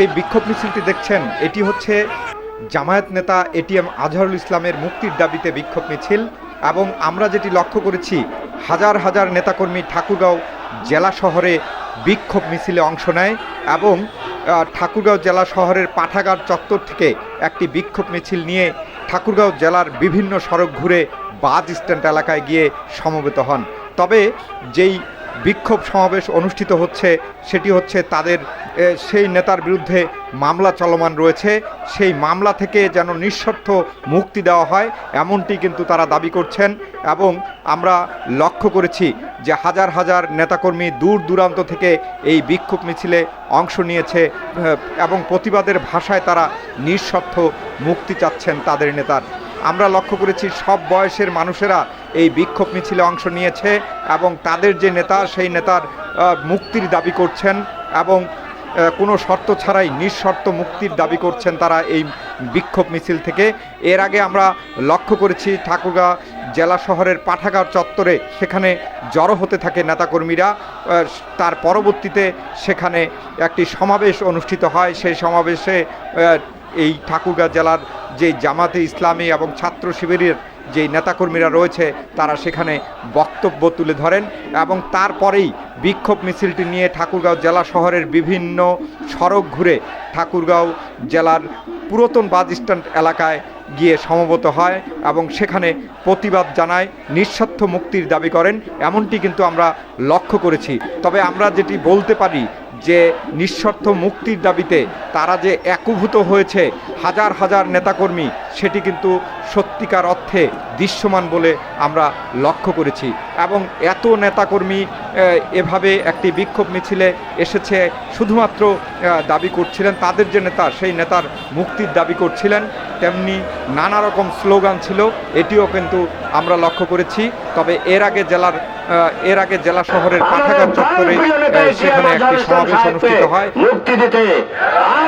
যে বিক্ষোভ মিছিলটি দেখছেন, এটি হচ্ছে জামায়াত নেতা এটিএম আজহারুল ইসলামের মুক্তির দাবিতে বিক্ষোভ মিছিল এবং আমরা যেটি লক্ষ্য করেছি, হাজার হাজার নেতাকর্মী ঠাকুরগাঁও জেলা শহরে বিক্ষোভ মিছিলে অংশ নেয় এবং ঠাকুরগাঁও জেলা শহরের পাঠাগার চত্বর থেকে একটি বিক্ষোভ মিছিল নিয়ে ঠাকুরগাঁও জেলার বিভিন্ন সড়ক ঘুরে বাস স্ট্যান্ড এলাকায় গিয়ে সমবেত হন। তবে যেই বিক্ষোভ সমাবেশ অনুষ্ঠিত হচ্ছে, সেটি হচ্ছে তাদের সেই নেতার বিরুদ্ধে মামলা চলমান রয়েছে। সেই মামলা থেকে যেন নিঃশর্ত মুক্তি দেওয়া হয়, এমনটি কিন্তু তারা দাবি করছেন। এবং আমরা লক্ষ্য করেছি যে হাজার হাজার নেতাকর্মী দূর দূরান্ত থেকে এই বিক্ষোভ মিছিলে অংশ নিয়েছে এবং প্রতিবাদের ভাষায় তারা নিঃস্বার্থ মুক্তি চাচ্ছেন তাদের নেতার আমরা লক্ষ্য করেছি সব বয়সের মানুষেরা এই বিক্ষোভ মিছিলে অংশ নিয়েছে এবং তাদের যে নেতা, সেই নেতার মুক্তির দাবি করছেন এবং কোনো শর্ত ছাড়াই নিঃশর্ত মুক্তির দাবি করছেন তারা এই বিক্ষোভ মিছিল থেকে। এর আগে আমরা লক্ষ্য করেছি ঠাকুরগাঁ জেলা শহরের পাঠাগার চত্বরে সেখানে জড়ো হতে থাকে নেতাকর্মীরা তার পরবর্তীতে সেখানে একটি সমাবেশ অনুষ্ঠিত হয়। সেই সমাবেশে এই ঠাকুরগাঁ জেলার যে জামাতে ইসলামী এবং ছাত্র শিবিরের যেই নেতাকর্মীরা রয়েছে, তারা সেখানে বক্তব্য তুলে ধরেন এবং তারপরেই বিক্ষোভ মিছিলটি নিয়ে ঠাকুরগাঁও জেলা শহরের বিভিন্ন সড়ক ঘুরে ঠাকুরগাঁও জেলার পুরাতন বাস স্ট্যান্ড এলাকায় গিয়ে সমবেত হয় এবং সেখানে প্রতিবাদ জানায়, নিঃস্বার্থ মুক্তির দাবি করেন। এমনটি কিন্তু আমরা লক্ষ্য করেছি। তবে আমরা যেটি বলতে পারি যে নিঃশর্ত মুক্তির দাবিতে তারা যে একীভূত হয়েছে, হাজার হাজার নেতাকর্মী সেটি কিন্তু সত্যিকার অর্থে দৃশ্যমান বলে আমরা লক্ষ্য করেছি। এবং এত নেতাকর্মী এভাবে একটি বিক্ষোভ মিছিলে এসেছে, শুধুমাত্র দাবি করছিলেন তাদের যে নেতা, সেই নেতার মুক্তির দাবি করছিলেন, তেমনি নানা রকম স্লোগান ছিল, এটিও কিন্তু আমরা লক্ষ্য করেছি। তবে এর আগে জেলার এর আগে জেলা শহরের পাঠাগার চত্বরে সেখানে একটি সমাবেশ অনুষ্ঠিত হয়।